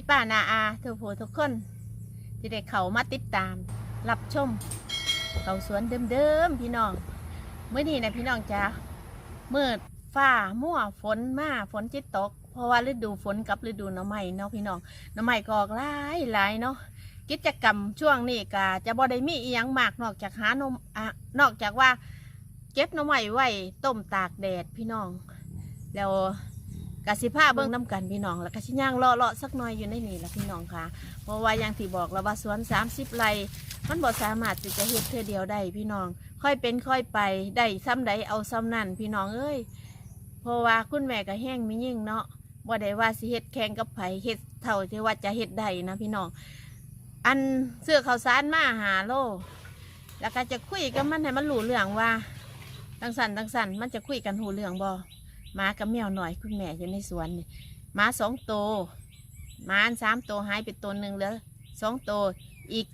พี่ป้านาอาทุกผู้ทุกคนที่ได้เขามาติดตาม รับชม เขาสวนเดิมๆพี่น้องเมื่อนี้นะพี่น้องจ้ามืดฟ้ามั่วฝนมาฝนจิตตก เพราะว่าฤดูฝนกับฤดูหน้ำใหม่เนาะพี่น้องหน้ำใหม่ก็ออกหลายหลายเนาะกิจกรรมช่วงนี้ก็จะบ่ได้มีอีหยังมากนอกจากหานมอะนอกจากว่า เก็บหน้ำใหม่ไว้ต้มตากแดดพี่น้อง แล้ว กสิผ้าเบิ้งน้ำกันพี่น้องแล้วก็ชิย่างเลาะเลาะๆสักหน่อยอยู่ในนี่ละพี่น้องค่ะเพราะว่าอย่างที่บอกแล้วว่าสวน 30ไร่มันบ่สามารถที่จะเฮ็ดเทื่อเดียวได้พี่น้อง ค่อยเป็นค่อยไปได้ซ้ำใดเอาซ้ำนั่นพี่น้องเอ้ยเพราะว่าคุณแม่ก็แห้งมียิ่งเนาะบ่ได้ว่าสิเฮ็ดแข่งกับไผเฮ็ดเท่าที่ว่าจะเฮ็ดได้นะพี่น้องอันเสื้อขาวสารมาหาโลแล้วก็จะคุยกับมันให้มันรู้เรื่องว่าตังสันตังสันมันจะคุยกันหูเรื่องบ่ หมากับแมวหน่อยคุณแม่อยู่ในสวนนี่หมาสองโตวหมาอันสามโตวหายไปตัวหนึ่งแล้วสองโตวอีก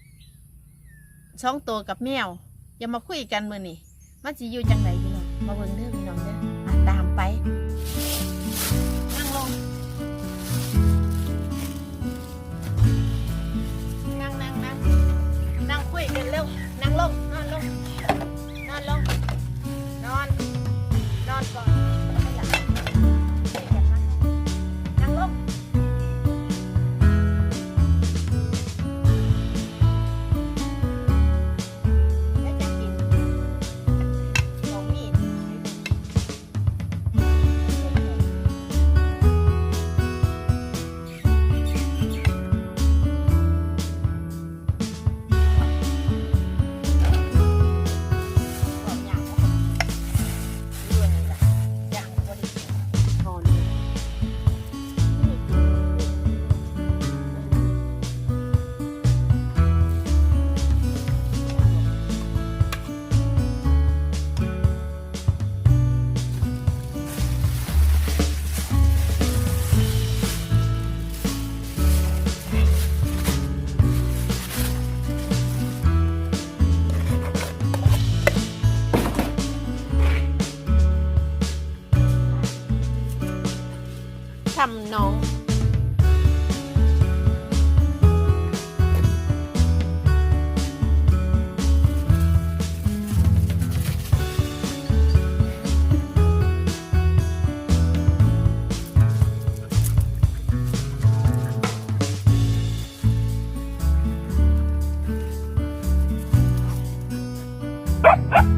สองโตวกับแมวอย่ามาคุยกันมือนี่มันจะอยู่จังไหนพี่น้องมาเบิ่งเด้อพี่น้องเด้อตามไป tầm nón Ha ha!